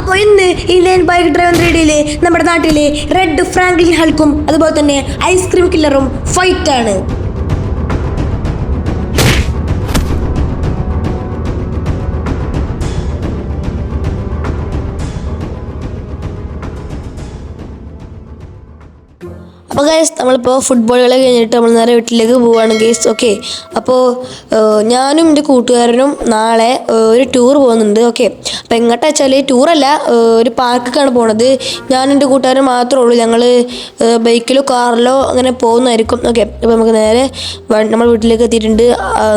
അപ്പോൾ ഇന്ന് Indian bike driver റേഡിയോയിലെ നമ്മുടെ നാട്ടിലെ റെഡ് ഫ്രാങ്ക്ലിൻ ഹൾക്കും അതുപോലെ തന്നെ ഐസ്ക്രീം കില്ലറും ഫൈറ്റ് അപ്പോൾ ഗൈസ് നമ്മളിപ്പോൾ ഫുട്ബോൾ കളി കഴിഞ്ഞിട്ട് നമ്മൾ നേരെ വീട്ടിലേക്ക് പോവുകയാണ് ഗൈസ് ഓക്കെ അപ്പോൾ ഞാനും എന്റെ കൂട്ടുകാരനും നാളെ ഒരു ടൂർ പോകുന്നുണ്ട്. ഓക്കെ അപ്പോൾ എങ്ങോട്ടാ വെച്ചാൽ ടൂറല്ല ഒരു പാർക്കൊക്കെയാണ് പോണത്. ഞാനും എന്റെ കൂട്ടുകാരൻ മാത്രമേ ഉള്ളൂ. ഞങ്ങൾ ബൈക്കിലോ കാറിലോ അങ്ങനെ പോകുന്നതായിരിക്കും. ഓക്കെ അപ്പോൾ നമുക്ക് നേരെ നമ്മൾ വീട്ടിലേക്ക് എത്തിയിട്ടുണ്ട്.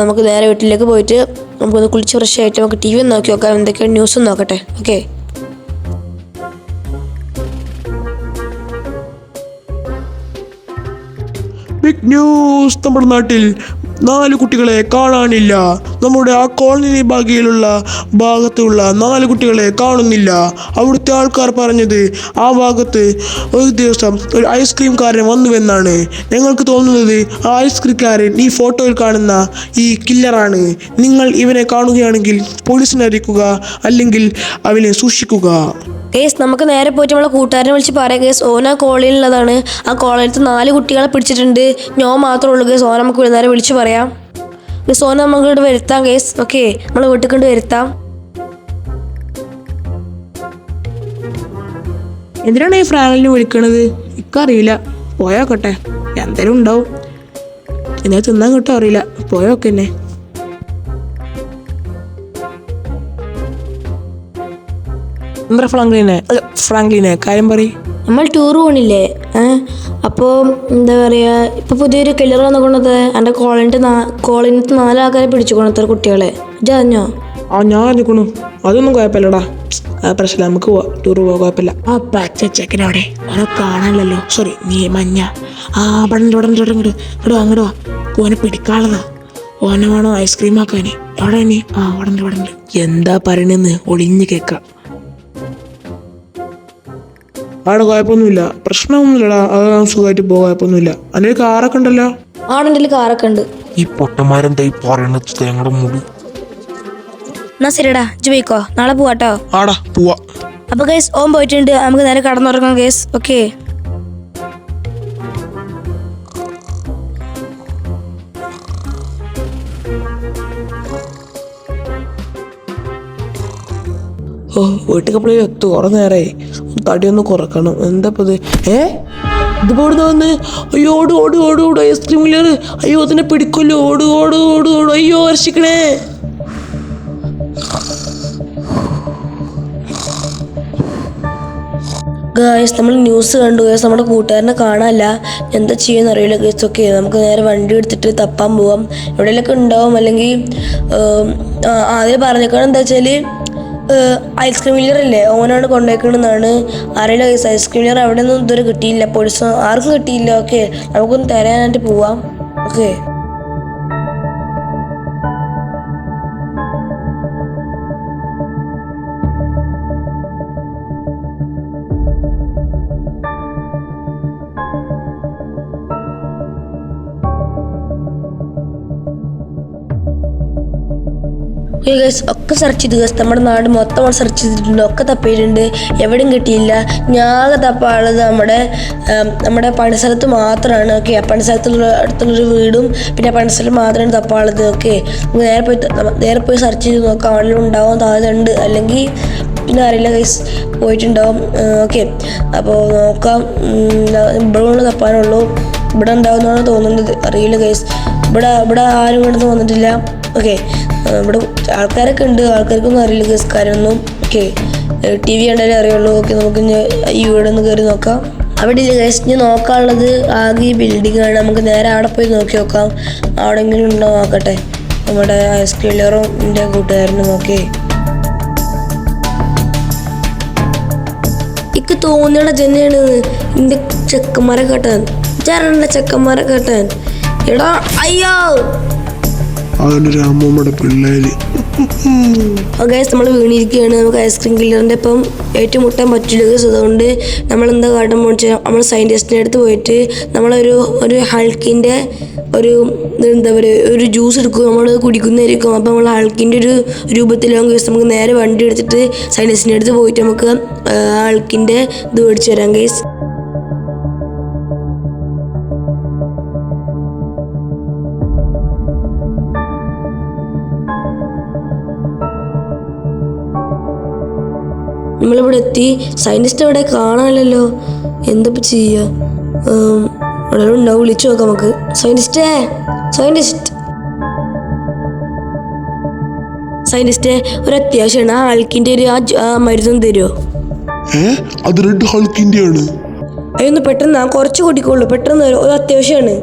നമുക്ക് നേരെ വീട്ടിലേക്ക് പോയിട്ട് നമുക്കൊന്ന് കുളിച്ച് ഫ്രഷ് ആയിട്ട് നമുക്ക് ടി വി നോക്കി നോക്കാം. എന്തൊക്കെയാണ് ന്യൂസ് നോക്കട്ടെ. ഓക്കെ ബിഗ് ന്യൂസ് നമ്മുടെ നാട്ടിൽ നാല് കുട്ടികളെ കാണാനില്ല. നമ്മുടെ ആ കോളനി ഭാഗയിലുള്ള ഭാഗത്തുള്ള നാല് കുട്ടികളെ കാണുന്നില്ല. അവിടുത്തെ ആൾക്കാർ പറഞ്ഞത് ആ ഭാഗത്ത് ഒരു ദിവസം ഒരു ഐസ്ക്രീം ഐസ്ക്രീംകാരൻ വന്നുവെന്നാണ്. ഞങ്ങൾക്ക് തോന്നുന്നത് ആ ഐസ്ക്രീംകാരൻ ഈ ഫോട്ടോയിൽ കാണുന്ന ഈ കില്ലറാണ് നിങ്ങൾ ഇവനെ കാണുകയാണെങ്കിൽ പോലീസിനെ അറിയിക്കുക അല്ലെങ്കിൽ അവനെ സൂക്ഷിക്കുക. കേസ് നമുക്ക് നേരെ പോയിട്ട് നമ്മളെ കൂട്ടുകാരനെ വിളിച്ച് പറയാം. കേസ് ഓന കോളേജിലുള്ളതാണ് ആ കോളേജിലത്തെ നാല് കുട്ടികളെ പിടിച്ചിട്ടുണ്ട്. ഞാൻ മാത്രമേ ഉള്ളൂ. കേസ് ഓന നമുക്ക് നേരെ വിളിച്ച് പറയാം. കേസ് ഓന നമുക്ക് ഇവിടെ വരുത്താം കേസ് ഓക്കെ നമ്മൾ വീട്ടിൽ കൊണ്ട് വരുത്താം. എന്തിനാണ് ഈ ഫ്രാങ്കലിനെ വിളിക്കണത്? ഇക്കറിയില്ല പോയോക്കട്ടെ എന്തേലും ഉണ്ടാവും. എന്നാൽ തിന്നാൻ കിട്ടും അറിയില്ല. പോയോക്കെ എന്നെ എന്താ ഫ്രാങ്ക്ലിനെ അല്ല ഫ്രാങ്ക്ലിനെ കാര്യം പറയും. നമ്മൾ ടൂർ പോണില്ലേ? അപ്പോൾ എന്താ പറയുക ഇപ്പോൾ പുതിയൊരു കില്ലർ വന്നുകൊണ്ടത് എന്റെ കോളേജിന്റെ കോളനിത്ത് നാലാൾക്കാരെ പിടിച്ചു കൊണ്ടത്ര കുട്ടികളെ. അറിഞ്ഞോ? ആ ഞാൻ അറിഞ്ഞിക്കണു. അതൊന്നും കുഴപ്പമില്ലടാ. പ്രശ്നമില്ല നമുക്ക് പോവാം. ടൂർ പോവാം കുഴപ്പമില്ല. ആ പച്ച ചെക്കനവിടെ അവനെ കാണാനല്ലോ സോറി നീ മഞ്ഞ. ആ അവിടെ അങ്ങോട്ട് ഇങ്ങോട്ട് വാ ഓനെ പിടിക്കാനുള്ളതാ. ഓനെ വേണോ ഐസ്ക്രീം ആക്കാന്. എവിടെ നീ ആ അവിടെ എന്താ പറയണെന്ന് ഒളിഞ്ഞു കേക്കാം അവിടെ കുഴപ്പമൊന്നുമില്ല. പ്രശ്നമൊന്നുമില്ലടാ. അത് സുഖമായിട്ട് പോകാൻ കുഴപ്പമൊന്നുമില്ല. അതിന്റെ കാറൊക്കെ ഉണ്ടല്ലോ? ആണെന്റെ കാറൊക്കെ ഉണ്ട്. ഈ പൊട്ടന്മാരെന്താ ഈ പറയണത് തേങ്ങയുടെ മുടി? എന്നാ ശരിടാ ജോയിക്കോ നാളെ പോവാട്ടോ. ആടാ പോവാ. അപ്പൊ കേസ് ഓം പോയിട്ടുണ്ട്. നമുക്ക് നേരെ കടന്നുറങ്ങാം കേസ് ഓക്കെ ഓ വീട്ടിൽ പോയി എത്തു കുറേ നേരമായി തടിയൊന്ന് കുറക്കണം. എന്താ ഇത് ഏ? ഇതിപ്പോ ഇവിടുന്ന് വന്ന് അയ്യോ ഓട് ഓട് ഓട് ഓട് ഐസ്ക്രീം ഇല്ലറ് അയ്യോ അതിനെ പിടിക്കല്ലോ ഓട് ഓട് ഓട് ഓട്. അയ്യോ രക്ഷിക്കണേ ഗായസ് നമ്മൾ ന്യൂസ് കണ്ടു. ഗായസ് നമ്മുടെ കൂട്ടുകാരനെ കാണാല്ല എന്താ ചെയ്യുമെന്ന് അറിയില്ല. ഗേസ് ഓക്കെ നമുക്ക് നേരെ വണ്ടി എടുത്തിട്ട് തപ്പാൻ പോവാം. എവിടെയെങ്കിലൊക്കെ ഉണ്ടാവും? അല്ലെങ്കിൽ ആദ്യം പറഞ്ഞേക്കണം. എന്താ വെച്ചാൽ ഐസ്ക്രീം ഇല്ലേ? ഓനാണ് കൊണ്ടുപോയിക്കണെന്നാണ് അറിയില്ല ഗേസ് ഐസ്ക്രീം മില്ലർ അവിടെ നിന്നും ഇതുവരെ കിട്ടിയില്ല. പോലീസ് ആർക്കും കിട്ടിയില്ല. ഓക്കെ നമുക്കൊന്ന് തരാനായിട്ട് പോവാം. ഓക്കെ ഗൈസ് ഒക്കെ സെർച്ച് ചെയ്തു. ഗൈസ് നമ്മുടെ നാട് മൊത്തം സെർച്ച് ചെയ്തിട്ടുണ്ട്. ഒക്കെ തപ്പിയിട്ടുണ്ട്. എവിടെയും കിട്ടിയില്ല. ഞാകെ തപ്പാളത് നമ്മുടെ നമ്മുടെ പണിസ്ഥലത്ത് മാത്രമാണ് ഓക്കെ പണിസ്ഥലത്തുള്ള അടുത്തുള്ളൊരു വീടും പിന്നെ പണിസ്ഥലം മാത്രമാണ് തപ്പാളത് ഓക്കെ നേരെ പോയി നേരെ പോയി സെർച്ച് ചെയ്ത് നോക്കാം. അവിടെ ഉണ്ടാവും താഴെയുണ്ട്. അല്ലെങ്കിൽ പിന്നെ അറിയില്ല ഗൈസ് പോയിട്ടുണ്ടാവും. ഓക്കെ അപ്പോൾ നോക്കാം. ഇവിടെ ഇവിടെ തപ്പാനുള്ളൂ. ഇവിടെ ഉണ്ടാവുന്നതാണ് തോന്നുന്നത്. അറിയില്ല ഗൈസ് ഇവിടെ ഇവിടെ ആരും ഇവിടെ വന്നിട്ടില്ല. ഓക്കെ ഇവിടെ ആൾക്കാരൊക്കെ ഉണ്ട്. ആൾക്കാർക്കൊന്നും അറിയില്ല ഗസ് കാര്യമൊന്നും ഓക്കെ ടി വി കണ്ടാലേ അറിയുള്ളൂ. ഓക്കെ നമുക്ക് ഈ ഒന്ന് കയറി നോക്കാം. അവിടെ ഇല്ല ഗസ് ഇനി നോക്കാനുള്ളത് ആകെ ഈ ബിൽഡിംഗ് ആണ്. നമുക്ക് നേരെ അവിടെ പോയി നോക്കി നോക്കാം. അവിടെ എങ്ങനെ ഉണ്ടോ നോക്കട്ടെ. നമ്മുടെ ഐസ്ക്രീലറും എന്റെ കൂട്ടുകാരനും നോക്കി ഇക്ക് തോന്നിയുള്ള ജനയാണ് എന്റെ ചെക്കന്മാരെ കേട്ടാൻ ചേരണ്ട ചെക്കന്മാരെ കേട്ടാൻ എടാ അയ്യോ! അതിന്റെ രാമമ്മയുടെ പിള്ളേര്. നമ്മൾ വീണിരിക്കുകയാണ്. നമുക്ക് ഐസ്ക്രീം കില്ലറിന്റെ ഇപ്പം ഏറ്റുമുട്ടാൻ പറ്റില്ല. അതുകൊണ്ട് നമ്മൾ എന്താ കാട്ടാൻ വെച്ചാൽ നമ്മൾ സയന്റിസ്റ്റിന്റെ അടുത്ത് പോയിട്ട് നമ്മളൊരു ഒരു ഹൾക്കിന്റെ ഒരു എന്താ പറയുക ഒരു ജ്യൂസ് എടുക്കും. നമ്മൾ കുടിക്കുന്നതായിരിക്കും. അപ്പോൾ നമ്മൾ ഹൾക്കിന്റെ ഒരു രൂപത്തിലാകും ഗൈസ് നമുക്ക് നേരെ വണ്ടി എടുത്തിട്ട് സയന്റിസ്റ്റിന്റെ അടുത്ത് പോയിട്ട് നമുക്ക് ഹൾക്കിന്റെ ഇത് മേടിച്ച് തരാം ഗൈസ് നമ്മളിവിടെ എത്തി. സയന്റിസ്റ്റ് ഇവിടെ കാണാനല്ലോ എന്തപ്പോൾ ചെയ്യുക അവിടെ ഉണ്ടാവും വിളിച്ചു നോക്കാം നമുക്ക്. സയന്റിസ്റ്റേ സയന്റിസ്റ്റ് സയന്റിസ്റ്റേ ഒരു അത്യാവശ്യമാണ് ആ ആൾക്കിന്റെ ഒരു ആ മരുന്നും തരുമോ അത് റെഡ് ഹൾക്കിന്റെ ആണ് അതൊന്ന് പെട്ടെന്ന് ഞാൻ കുറച്ച് കൂട്ടിക്കോളൂ. പെട്ടെന്ന് ഒരു അത്യാവശ്യമാണ്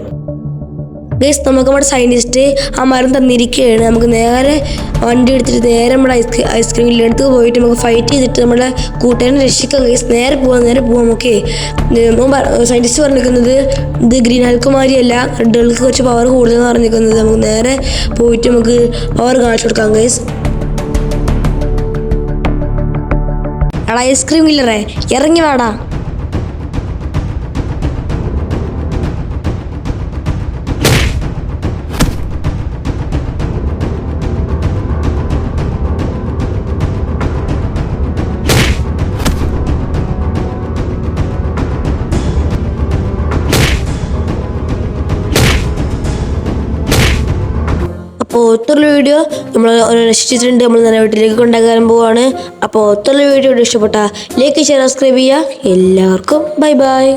ഗൈസ് നമുക്ക് നമ്മുടെ സയന്റിസ്റ്റ് ആ മരം തന്നിരിക്കുകയാണ്. നമുക്ക് നേരെ വണ്ടി എടുത്തിട്ട് നേരെ നമ്മുടെ ഐസ്ക്രീം ഐസ്ക്രീമിന്റെ അടുത്ത് പോയിട്ട് നമുക്ക് ഫൈറ്റ് ചെയ്തിട്ട് നമ്മുടെ കൂട്ടുകാരനെ രക്ഷിക്കാം ഗൈസ് നേരെ പോവാം നേരെ പോവാം ഓക്കെ സയന്റിസ്റ്റ് പറഞ്ഞിരിക്കുന്നത് ഇത് ഗ്രീൻ ഹൽക്കുമാരിയല്ല അല്ല റെഡുകൾക്ക് കുറച്ച് പവർ കൂടുതലെന്ന് പറഞ്ഞിരിക്കുന്നത്. നമുക്ക് നേരെ പോയിട്ട് നമുക്ക് പവർ കാണിച്ചു കൊടുക്കാം ഗൈസ് ഐസ്ക്രീം ഇല്ലറേ ഇറങ്ങി വാടാ. അപ്പോൾ ഒത്തുള്ള വീഡിയോ നമ്മൾ രക്ഷിച്ചിട്ടുണ്ട്. നമ്മൾ നല്ല വീട്ടിലേക്ക് കൊണ്ടാക്കാൻ പോവാണ്. അപ്പോൾ ഒത്തുള്ള വീഡിയോ ഇഷ്ടപ്പെട്ട ലൈക്ക് ഷെയർ സബ്സ്ക്രൈബ് ചെയ്യുക എല്ലാവർക്കും ബൈ ബൈ